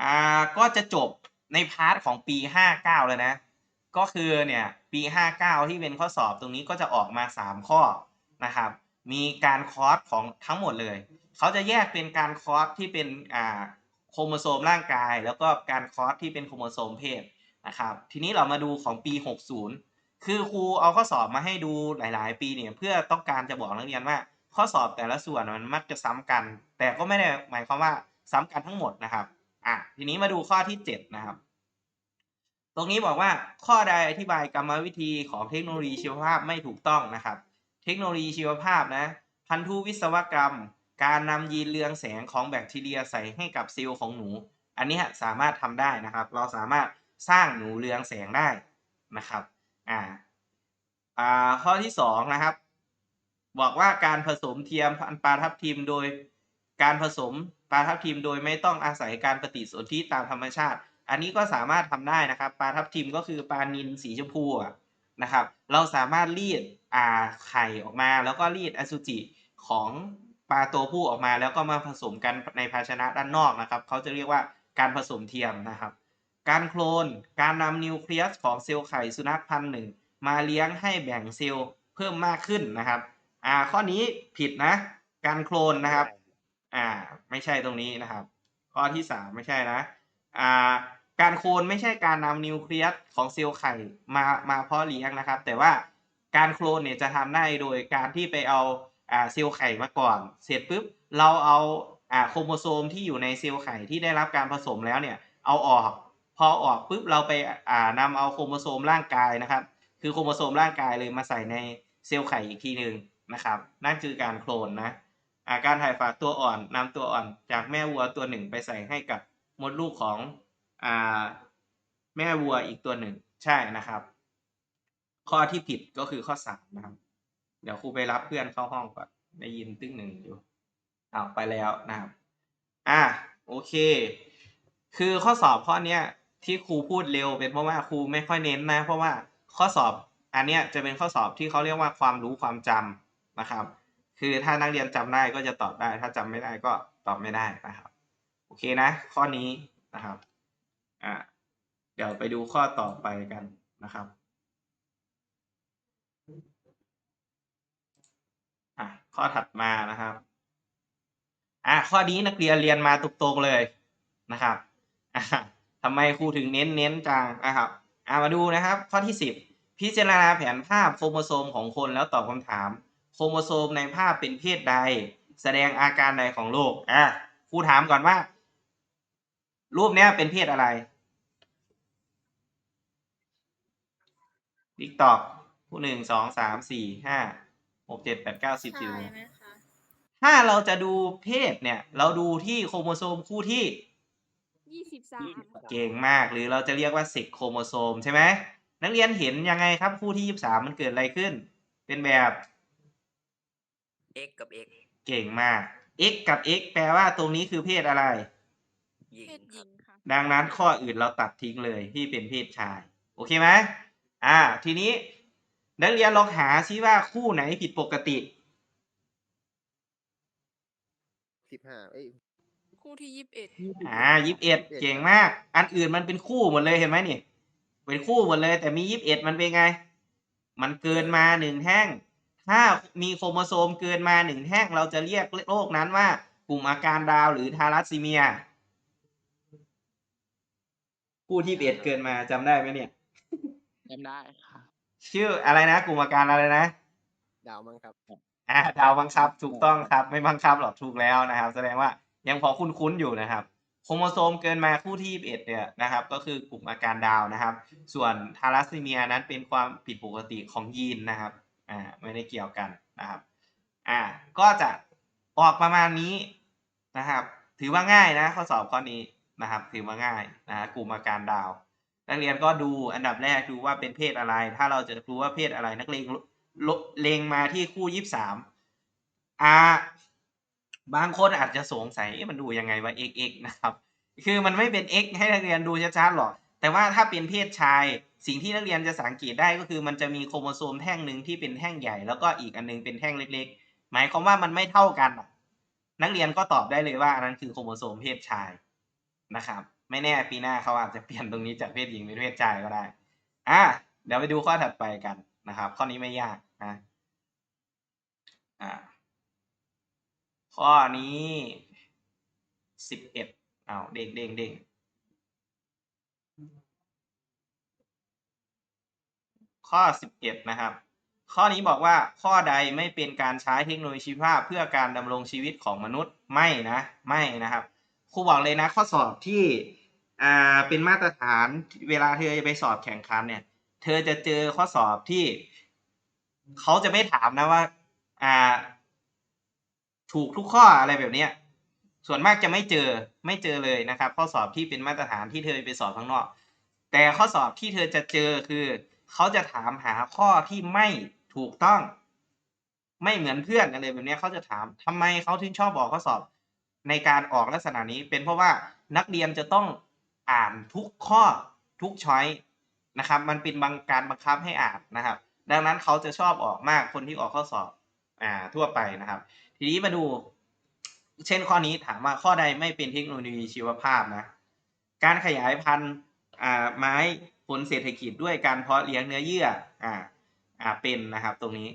อ่าก็จะจบในพาร์ทของปี 59 แล้วนะ ก็คือเนี่ยปี 59 ที่เป็นข้อสอบตรงนี้ก็จะออกมา 3 ข้อนะครับ มีการคอร์สของทั้งหมดเลย เขาจะแยกเป็นการคอร์สที่เป็นอ่าโครโมโซมร่างกาย แล้วก็การคอร์สที่เป็นโครโมโซมเพศนะครับทีนี้เรามาดูของปี 60 คือครูเอาข้อสอบมาให้ดูหลาย ๆ ปีเนี่ยเพื่อต้องการจะบอกนักเรียนว่า ข้อสอบแต่ละส่วนมันมักจะซ้ำกัน แต่ก็ไม่ได้หมายความว่าซ้ำกันทั้งหมดนะครับ อะทีนี้มาดูข้อที่ 7 นะครับ ตรงนี้บอกว่าข้อใดอธิบายกรรมวิธีของเทคโนโลยีชีวภาพไม่ถูกต้องนะครับ เทคโนโลยีชีวภาพนะ พันธุวิศวกรรม การนำยีนเรืองแสงของแบคทีเรียใส่ให้กับเซลล์ของหนู อันนี้สามารถทำได้นะครับ เราสามารถสร้างหนูเรืองแสงได้นะครับอ่าอ่าข้อที่สองนะครับ บอกว่าการผสมเทียมพันปลาทับทิมโดย การผสมปลาทับทิมโดยไม่ต้องอาศัยการปฏิสนธิตามธรรมชาติ อันนี้ก็สามารถทำได้นะครับ ปลาทับทิมก็คือปลานิลสีชมพูนะครับ เราสามารถรีดอ่าไข่ออกมา แล้วก็รีดอสุจิของปลาตัวผู้ออกมา แล้วก็มาผสมกันในภาชนะด้านนอกนะครับเขาจะเรียกว่าการผสมเทียมนะครับ การโคลน การนำนิวเคลียสของเซลล์ไข่สุนัขพันธุ์หนึ่งมาเลี้ยงให้แบ่งเซลล์เพิ่มมากขึ้นนะครับ อ่าข้อนี้ผิดนะ การโคลนนะครับ อ่า ไม่ใช่ตรงนี้นะครับ ข้อที่สามไม่ใช่นะ อ่า การโคลนไม่ใช่การนำนิวเคลียสของเซลล์ไข่มามาเพาะเลี้ยงนะครับ แต่ว่าการโคลนเนี่ยจะทำได้โดยการที่ไปเอาอ่าเซลล์ไข่มาก่อน เสร็จปุ๊บเราเอาอ่าโครโมโซมที่อยู่ในเซลล์ไข่ที่ได้รับการผสมแล้วเนี่ยเอาออกพอออกปุ๊บเราไปอ่านำเอาโครโมโซมร่างกายนะครับ คือโครโมโซมร่างกายเลยมาใส่ในเซลล์ไข่อีกทีหนึ่งนะครับ นั่นคือการโคลนนะ อาการถ่ายฝากตัวอ่อนนำตัวอ่อนจากแม่วัวตัวหนึ่งไปใส่ให้กับมดลูกของอ่าแม่วัวอีกตัวหนึ่งใช่นะครับ ข้อที่ผิดก็คือข้อสามนะครับ เดี๋ยวครูไปรับเพื่อนเข้าห้องก่อนได้ยินตึ้งหนึ่งอยู่อ้าวไปแล้วนะครับอะโอเค คือข้อสอบข้อเนี้ยที่ครูพูดเร็วเป็นเพราะว่าครูไม่ค่อยเน้นนะ เพราะว่าข้อสอบอันเนี้ยจะเป็นข้อสอบที่เขาเรียกว่าความรู้ความจำนะครับ คือถ้านักเรียนจำได้ก็จะตอบได้ ถ้าจำไม่ได้ก็ตอบไม่ได้นะครับ โอเคนะ ข้อนี้นะครับอะเดี๋ยวไปดูข้อต่อไปกันนะครับอะข้อถัดมานะครับอะข้อนี้นักเรียนเรียนมาตุกๆเลยนะครับอะทำไมครูถึงเน้นเน้นจังนะครับอะมาดูนะครับ ข้อที่สิบพิจารณาแผนภาพโครโมโซมของคนแล้วตอบคำถาม โครโมโซมในภาพเป็นเพศใด แสดงอาการใดของโรคอะครูถามก่อนว่า รูปเนี้ยเป็นเพศอะไรติ๊กตอกผู้หนึ่งสองสามสี่ห้าหกเจ็ดแปดเก้าสิบสิบใช่เอ็ดไหมคะถ้าเราจะดูเพศเนี่ย เราดูที่โครโมโซมคู่ที่ยี่สิบสามเก่งมากหรือเราจะเรียกว่าเซ็กโครโมโซมใช่ไหมนักเรียนเห็นยังไงครับคู่ที่ยี่สามมันเกิดอะไรขึ้น เป็นแบบ x กับ x เก่งมาก x กับ x แปลว่าตรงนี้คือเพศอะไร หญิงเพศหครัญิบงค่ะ ดังนั้นข้ออื่นเราตัดทิ้งเลยที่เป็นเพศชาย โอเคไหมอ่า ทีนี้ นักเรียนลองหาซิว่าคู่ไหนผิดปกติ สิบห้าเอ้ย คู่ที่ยี่สิบเอ็ดอ่ายี่สิบเอ็ดเก่งมาก อันอื่นมันเป็นคู่หมดเลยเห็นไหมนี่ เป็นคู่หมดเลย แต่มียี่สิบเอ็ดมันเป็นไง มันเกินมาหนึ่งแท่ง ถ้ามีโครโมโซมเกินมาหนึ่งแท่งเราจะเรียกโรคนั้นว่า กลุ่มอาการดาวหรือทารัสซีเมียคู่ที่เอ็ดเกินมาจำได้ไหมเนี่ยจำได้ค่ะชื่ออะไรนะ กลุ่มอาการอะไรนะ ดาวมั้งครับอ่าดาวบังคับ ถูกต้องครับ ไม่บังคับหรอกถูกแล้วนะครับ แสดงว่ายังพอคุ้นๆอยู่นะครับโครโมโซมเกินมาคู่ที่21เนี่ยนะครับ ก็คือกลุ่มอาการดาวนะครับ ส่วนทารัสซีเมียนั้นเป็นความผิดปกติของยีนนะครับ อ่าไม่ได้เกี่ยวกันนะครับอ่าก็จะออกประมาณนี้นะครับ ถือว่าง่ายนะข้อสอบข้อนี้นะครับ ถือว่าง่ายนะกลุ่มอาการดาว นักเรียนก็ดูอันดับแรกดูว่าเป็นเพศอะไร ถ้าเราจะรู้ว่าเพศอะไร นักเรียนเลงมาที่คู่ยี่สามอ่าบางคนอาจจะสงสัยมันดูยังไงว่า x x นะครับ คือมันไม่เป็น x ให้นักเรียนดูชัดๆหรอก แต่ว่าถ้าเป็นเพศชาย สิ่งที่นักเรียนจะสังเกตได้ก็คือมันจะมีโครโมโซมแท่งหนึ่งที่เป็นแท่งใหญ่ แล้วก็อีกอันนึงเป็นแท่งเล็ก ๆ หมายความว่ามันไม่เท่ากันอะนักเรียนก็ตอบได้เลยว่าอันนั้นคือโครโมโซมเพศชายนะครับ ไม่แน่ปีหน้าเขาอาจจะเปลี่ยนตรงนี้จากเพศหญิงเป็นเพศชายก็ได้อะเดี๋ยวไปดูข้อถัดไปกันนะครับ ข้อนี้ไม่ยากนะอ่าข้อนี้สิบเอ็ดเอาเด้งเด้งเด้ง ข้อสิบเอ็ดนะครับ ข้อนี้บอกว่าข้อใดไม่เป็นการใช้เทคโนโลยีชีวภาพเพื่อการดำรงชีวิตของมนุษย์ไม่นะไม่นะครับครูบอกเลยนะข้อสอบที่อ่าเป็นมาตรฐานเวลาเธอจะไปสอบแข่งขันเนี่ย เธอจะเจอข้อสอบที่เขาจะไม่ถามนะว่าอ่า ถูกทุกข้ออะไรแบบเนี้ยส่วนมากจะไม่เจอไม่เจอเลยนะครับ ข้อสอบที่เป็นมาตรฐานที่เธอไปสอบข้างนอก แต่ข้อสอบที่เธอจะเจอคือ เขาจะถามหาข้อที่ไม่ถูกต้อง ไม่เหมือนเพื่อนอะไรแบบนี้เขาจะถามทำไมเขาถึงชอบบอกข้อสอบ ในการออกลักษณะนี้ เป็นเพราะว่านักเรียนจะต้องอ่านทุกข้อทุกช้อยนะครับ มันเป็นบางการบังคับให้อ่านนะครับ ดังนั้นเขาจะชอบออกมากคนที่ออกข้อสอบอ่าทั่วไปนะครับ ทีนี้มาดู เช่นข้อนี้ถามว่าข้อใดไม่เป็นเทคโนโลยีชีวภาพนะการขยายพันธุ์อ่าไม้ ผลเศรษฐกิจด้วยการเพาะเลี้ยงเนื้อเยื่ออ่าอ่าเป็นนะครับตรงนี้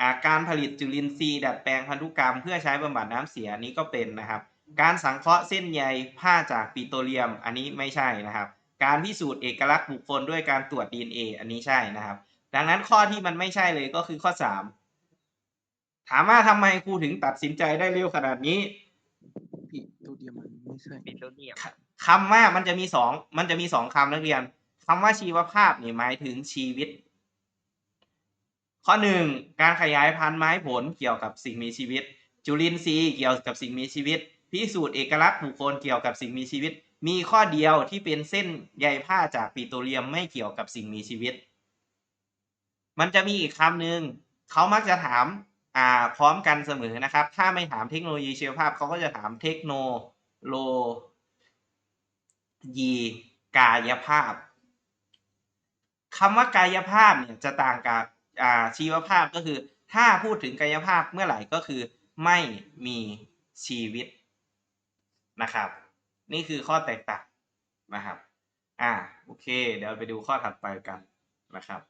อ่าการผลิตจุลินทรีย์ดัดแปลงพันธุกรรมเพื่อใช้บำบัดน้ำเสียอันนี้ก็เป็นนะครับ การสังเคราะห์เส้นใยผ้าจากปิโตรเลียม อันนี้ไม่ใช่นะครับ การพิสูจน์เอกลักษณ์บุคคลด้วยการตรวจ DNA อันนี้ใช่นะครับ ดังนั้นข้อที่มันไม่ใช่เลยก็คือข้อสามถามว่าทำไมครูถึงตัดสินใจได้เร็วขนาดนี้ผิดตัวเดียวมันไม่ใช่ปิโตรเลียมคำว่ามันจะมีสองมันจะมีสองคำนักเรียน คำว่าชีวภาพนี่หมายถึงชีวิต ข้อหนึ่งการขยายพันธุ์ไม้ผลเกี่ยวกับสิ่งมีชีวิต จุลินทรีย์เกี่ยวกับสิ่งมีชีวิต พิสูจน์เอกลักษณ์บุคคลเกี่ยวกับสิ่งมีชีวิต มีข้อเดียวที่เป็นเส้นใยผ้าจากปิโตรเลียมไม่เกี่ยวกับสิ่งมีชีวิต มันจะมีอีกคำหนึ่งเขามักจะถามอ่าพร้อมกันเสมอนะครับ ถ้าไม่ถามเทคโนโลยีชีวภาพเขาก็จะถามเทคโนโลยีกายภาพ คำว่ากายภาพเนี่ยจะต่างกับอ่าชีวภาพก็คือ ถ้าพูดถึงกายภาพเมื่อไหร่ก็คือไม่มีชีวิตนะครับ นี่คือข้อแตกต่างนะครับอ่าโอเค เดี๋ยวไปดูข้อถัดไปกันนะครับ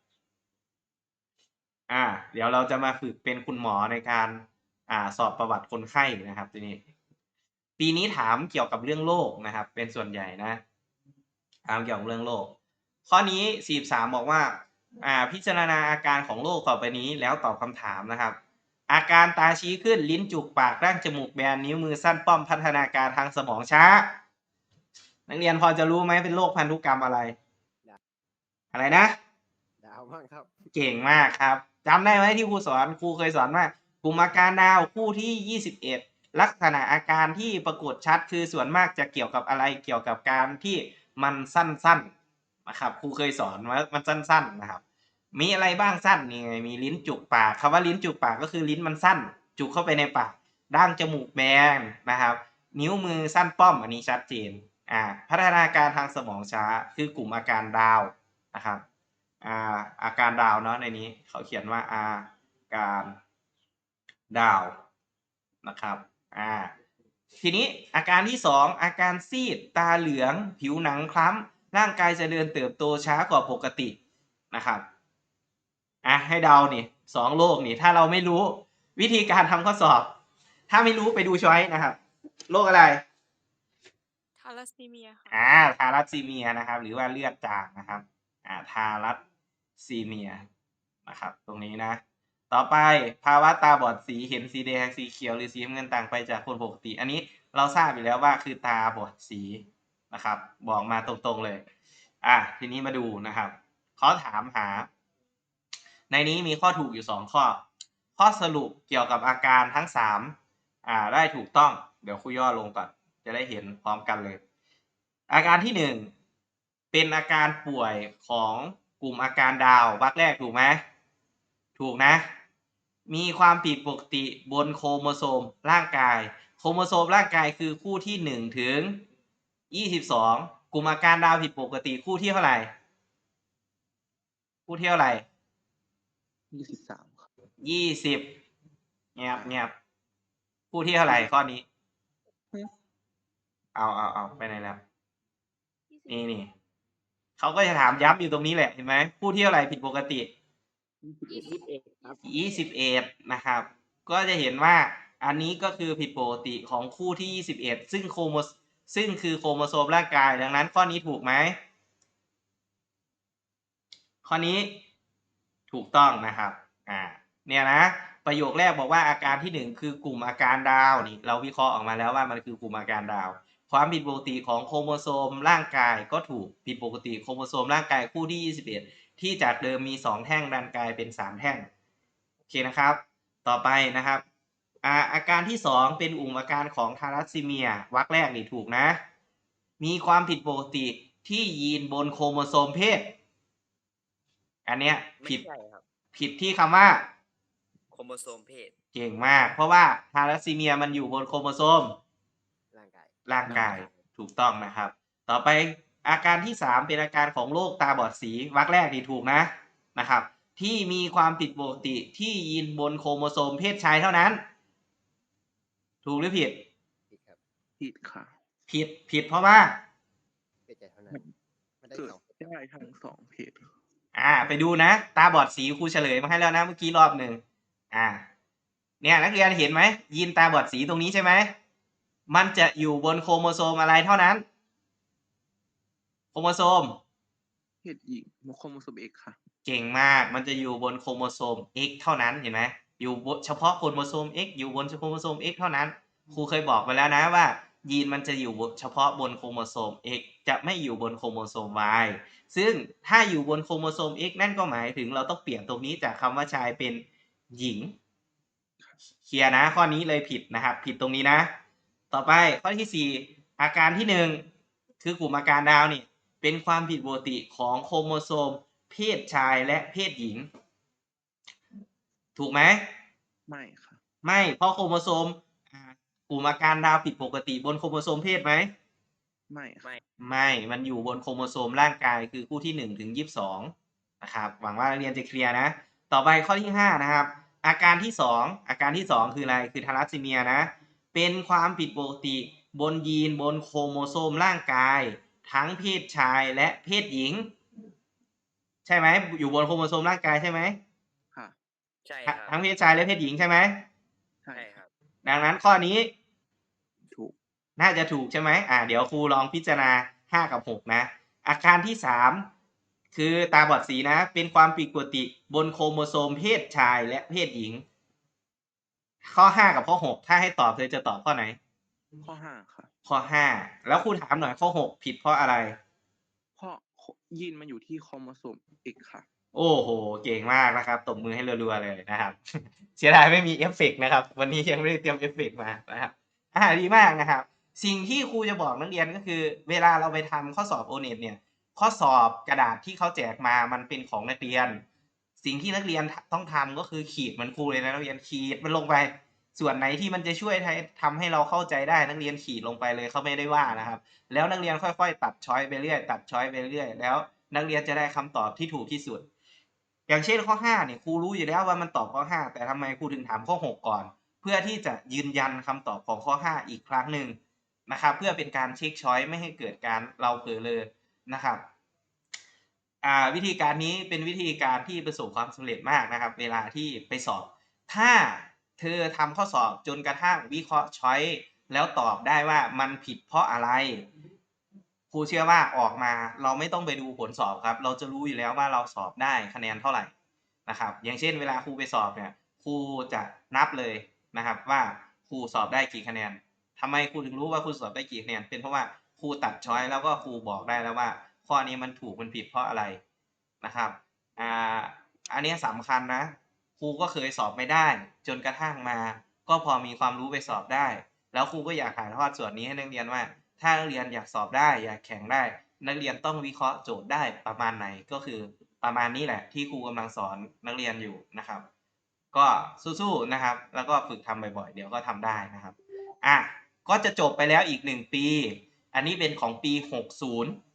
อ่าเดี๋ยวเราจะมาฝึกเป็นคุณหมอในการอ่าสอบประวัติคนไข้นะครับทีนี้ปีนี้ถามเกี่ยวกับเรื่องโรคนะครับ เป็นส่วนใหญ่นะถามเกี่ยวกับเรื่องโรค ข้อนี้สี่สามบอกว่า อ่า พิจารณาอาการของโรคต่อไปนี้แล้วตอบคำถามนะครับ อาการตาชี้ขึ้นลิ้นจุกปากร่างจมูกแบนนิ้วมือสั้นป้อมพัฒนาการทางสมองช้า นักเรียนพอจะรู้ไหมเป็นโรคพันธุกรรมอะไร อะไรนะ ดาวบ้างครับ เก่งมากครับจำได้ไหมที่ครูสอนครูเคยสอนว่ากลุ่มอาการดาวคู่ที่ 21 ลักษณะอาการที่ปรากฏชัดคือส่วนมากจะเกี่ยวกับอะไรเกี่ยวกับการที่มันสั้นๆ นะครับครูเคยสอนว่ามันสั้น ๆนะครับ มีอะไรบ้างสั้นนี่ไงมีลิ้นจุกปากคำว่าลิ้นจุกปากก็คือลิ้นมันสั้น จุกเข้าไปในปากด่างจมูกแบนนะครับ นิ้วมือสั้นป้อมอันนี้ชัดเจนอ่าพัฒนาการทางสมองช้าคือกลุ่มอาการดาวนะครับอ่าอาการดาวเนาะในนี้เขาเขียนว่าอาการดาวนะครับอ่าทีนี้อาการที่สองอาการซีด ตาเหลือง ผิวหนังคล้ำ ร่างกายจะเดินเติบโตช้ากว่าปกตินะครับอะให้เดานี่สองโรคนี่ถ้าเราไม่รู้วิธีการทำข้อสอบ ถ้าไม่รู้ไปดูช้อยนะครับโรคอะไรทาลัสซีเมียค่ะอ่าทารัสซีเมียนะครับ หรือว่าเลือดจางนะครับอ่าทารัสซีเมียนะครับ ตรงนี้นะ ต่อไปภาวะตาบอดสีเห็นสีแดงสีเขียวหรือสีน้ำเงินต่างไปจากคนปกติ อันนี้เราทราบอยู่แล้วว่าคือตาบอดสี นะครับ บอกมาตรงๆเลย อะทีนี้มาดูนะครับเขาถามหา ในนี้มีข้อถูกอยู่สองข้อ ข้อสรุปเกี่ยวกับอาการทั้งสามอ่า ได้ถูกต้อง เดี๋ยวคุยย่อลงก่อน จะได้เห็นพร้อมกันเลย อาการที่หนึ่งเป็นอาการป่วยของกลุ่มอาการดาววักแรกถูกไหมถูกนะ มีความผิดปกติบนโครโมโซมร่างกาย โครโมโซมร่างกายคือคู่ที่หนึ่งถึง ยี่สิบสองกลุ่มอาการดาวผิดปกติคู่ที่เท่าไหร่ คู่ที่เท่าไหร่ยี่สิบสามครับยี่สิบเงียบเงียบคู่ที่เท่าไหร่ข้อนี้ เอาเอาเอาไปไหนแล้ว นี่นี่เขาก็จะถามย้ำอยู่ตรงนี้แหละเห็นไหมคู่ที่เท่าไหร่ผิดปกติยี่สิบเอ็ดครับยี่สิบเอ็ดนะครับ ก็จะเห็นว่าอันนี้ก็คือผิดปกติของคู่ที่ยี่สิบเอ็ดซึ่งโครโม ซึ่งคือโครโมโซมร่างกาย ดังนั้นข้อนี้ถูกไหม ข้อนี้ถูกต้องนะครับอ่าเนี่ยนะ ประโยคแรกบอกว่าอาการที่หนึ่งคือกลุ่มอาการดาวนี่เราวิเคราะห์ออกมาแล้วว่ามันคือกลุ่มอาการดาว ความผิดปกติของโครโมโซมร่างกายก็ถูกผิดปกติโครโมโซมร่างกายคู่ที่ 21 ที่จากเดิมมี 2 แท่งดันกลายเป็น 3 แท่งโอเคนะครับ ต่อไปนะครับ อาอาการที่ 2 เป็นอุ่มอาการของทารัสซีเมียวรรคแรกนี่ถูกนะ มีความผิดปกติที่ยีนบนโครโมโซมเพศ อันเนี้ยไม่ผิดใช่ครับผิดที่คำว่าโครโมโซมเพศ เก่งมาก เพราะว่าทารัสซีเมียมันอยู่บนโครโมโซม ร่างกายร่างกายถูกต้องนะครับ ต่อไปอาการที่สามเป็นอาการของโรคตาบอดสีวรรคแรกนี่ถูกนะนะครับ ที่มีความผิดปกติที่ยีนบนโครโมโซมเพศชายเท่านั้น ถูกหรือผิด ผิดครับผิดค่ะ ผิดผิดเพราะว่าเพศใจเท่านั้นมันได้เกิดสองได้ทั้งสองเพศอ่า ไปดูนะ ตาบอดสีครูเฉลยมาให้แล้วนะเมื่อกี้รอบหนึ่งอ่า เนี่ยนักเรียนเห็นไหมยีนตาบอดสีตรงนี้ใช่ไหมมันจะอยู่บนโครโมโซมอะไรเท่านั้น โครโมโซมเพศหญิงโครโมโซมเอกค่ะ เก่งมาก มันจะอยู่บนโครโมโซม X เท่านั้นเห็นไหม อยู่เฉพาะโครโมโซม X อยู่บนโครโมโซม X เท่านั้น ครูเคยบอกไปแล้วนะว่า ยีนมันจะอยู่เฉพาะบนโครโมโซม X จะไม่อยู่บนโครโมโซม Y ซึ่งถ้าอยู่บนโครโมโซม X นั่นก็หมายถึงเราต้องเปลี่ยนตรงนี้จากคำว่าชายเป็นหญิง เคลียร์นะ ข้อนี้เลยผิดนะครับ ผิดตรงนี้นะ ต่อไปข้อที่สี่อาการที่หนึ่งคือกลุ่มอาการดาวนี่เป็นความผิดปกติของโครโมโซม เพศชายและเพศหญิง ถูกไหมไม่ค่ะไม่เพราะโครโมโซมอ่ากลุ่มอาการดาวผิดปกติบนโครโมโซมเพศไหมไม่ค่ะไม่ไม่มันอยู่บนโครโมโซมร่างกายคือคู่ที่หนึ่งถึงยี่สิบสองนะครับ หวังว่านักเรียนจะเคลียร์นะ ต่อไปข้อที่ห้านะครับ อาการที่สองอาการที่สองคืออะไรคือทารัสซีเมียนะ เป็นความผิดปกติบนยีนบนโครโมโซมร่างกาย ทั้งเพศชายและเพศหญิง ใช่ไหมอยู่บนโครโมโซมร่างกายใช่ไหมค่ะ ใช่ครับทั้งเพศชายและเพศหญิงใช่ไหมใช่ใช่คค่ะรับ ดังนั้นข้อนี้ ถูก น่าจะถูกใช่ไหมอ่า เดี๋ยวครูลองพิจารณาห้ากับหกนะ อาการที่สามคือตาบอดสีนะ เป็นความผิดปกติบนโครโมโซมเพศชายและเพศหญิง ข้อห้ากับข้อหกถ้าให้ตอบเธอจะตอบข้อไหน ข้อห้าค่ะ ข้อห้าแล้วครูถามหน่อยข้อหกผิดเพราะอะไร เพราะยีนมันอยู่ที่โครโมโซมเอกค่ะ โอ้โห เก่งมากนะครับ ตบมือให้รัวๆเลยนะครับ เสียดายไม่มีเอฟเฟกต์นะครับ วันนี้ยังไม่ได้เตรียมเอฟเฟกต์มานะครับอ่าดีมากนะครับ สิ่งที่ครูจะบอกนักเรียนก็คือ เวลาเราไปทำข้อสอบโอเน็ตเนี่ย ข้อสอบกระดาษที่เขาแจกมามันเป็นของนักเรียน สิ่งที่นักเรียนต้องทำก็คือขีดมันครูเลยนะนักเรียนขีดมันลงไป ส่วนไหนที่มันจะช่วยให้ทำให้เราเข้าใจได้นักเรียนขีดลงไปเลยเขาไม่ได้ว่านะครับ แล้วนักเรียนค่อยๆ ตัดช้อยไปเรื่อยตัดช้อยไปเรื่อยแล้ว นักเรียนจะได้คำตอบที่ถูกที่สุด อย่างเช่นข้อ5เนี่ยครูรู้อยู่แล้วว่ามันตอบข้อ 5 แต่ทำไมครูถึงถามข้อ 6 ก่อน เพื่อที่จะยืนยันคำตอบของข้อ 5 อีกครั้งหนึ่งนะครับเพื่อเป็นการเช็คช้อยไม่ให้เกิดการเราเผลอเลยนะครับวิธีการนี้เป็นวิธีการที่ประสบความสำเร็จมากนะครับ เวลาที่ไปสอบ ถ้าเธอทำข้อสอบจนกระทั่งวิเคราะห์ช้อยแล้วตอบได้ว่ามันผิดเพราะอะไร ครูเชื่อว่าออกมาเราไม่ต้องไปดูผลสอบครับ เราจะรู้อยู่แล้วว่าเราสอบได้คะแนนเท่าไหร่นะครับ อย่างเช่นเวลาครูไปสอบเนี่ยครูจะนับเลยนะครับว่าครูสอบได้กี่คะแนนทำไมครูถึงรู้ว่าครูสอบได้กี่คะแนน เป็นเพราะว่าครูตัดช้อยแล้วก็ครูบอกได้แล้วว่า ข้อนี้มันถูกมันผิดเพราะอะไรนะครับอ่าอันนี้สำคัญนะครูก็เคยสอบไม่ได้ จนกระทั่งมา ก็พอมีความรู้ไปสอบได้ แล้วครูก็อยากถ่ายทอดส่วนนี้ให้นักเรียนว่า ถ้านักเรียนอยากสอบได้อยากแข่งได้ นักเรียนต้องวิเคราะห์โจทย์ได้ประมาณไหนก็คือประมาณนี้แหละที่ครูกำลังสอนนักเรียนอยู่นะครับ ก็สู้ๆนะครับ แล้วก็ฝึกทำบ่อยๆ เดี๋ยวก็ทำได้นะครับอะก็จะจบไปแล้วอีกหนึ่งปี อันนี้เป็นของปี 60